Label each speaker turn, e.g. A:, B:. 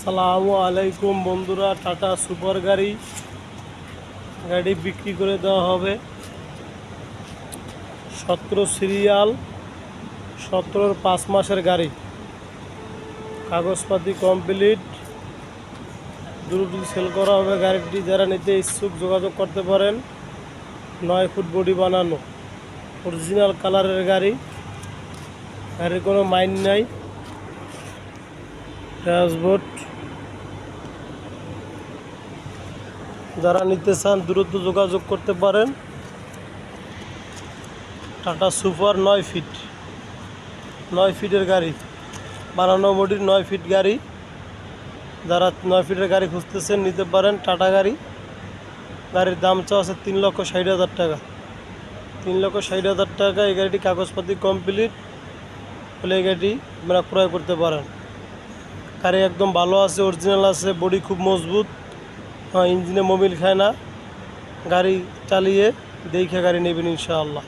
A: সালামু আলাইকুম বন্ধুরা, টাটা সুপার গাড়ি। গাড়ি বিক্রি করে দেওয়া হবে। সতেরো সিরিয়াল, সতেরোর পাঁচ মাসের গাড়ি। কাগজপাতি কমপ্লিট। দ্রুত সেল করা হবে গাড়িটি। যারা নিতে ইচ্ছুক যোগাযোগ করতে পারেন। নয় ফুট বডি বানানো। অরিজিনাল কালারের গাড়ি। গাড়ির কোনো মাইন নাই। ড্যাশবোর্ড। যারা নিতে চান দ্রুত যোগাযোগ করতে পারেন। টাটা সুপার নয় ফিট। নয় ফিটের গাড়ি। বানানো বডির নয় ফিট গাড়ি। যারা নয় ফিটের গাড়ি খুঁজতেছেন, নিতে পারেন টাটা গাড়ি। গাড়ির দাম চাওয়া আছে তিন লক্ষ ষাট হাজার টাকা। তিন লক্ষ ষাট হাজার টাকা, এই গাড়িটি কাগজপাতি কমপ্লিট হলে এই গাড়িটি আপনারা ক্রয় করতে পারেন। গাড়ি একদম ভালো আছে অরিজিনাল আছে বডি খুব মজবুত ইঞ্জিনে মোবিল খায় না। গাড়ি চালিয়ে দেখে গাড়ি নেবেন ইনশাআল্লাহ।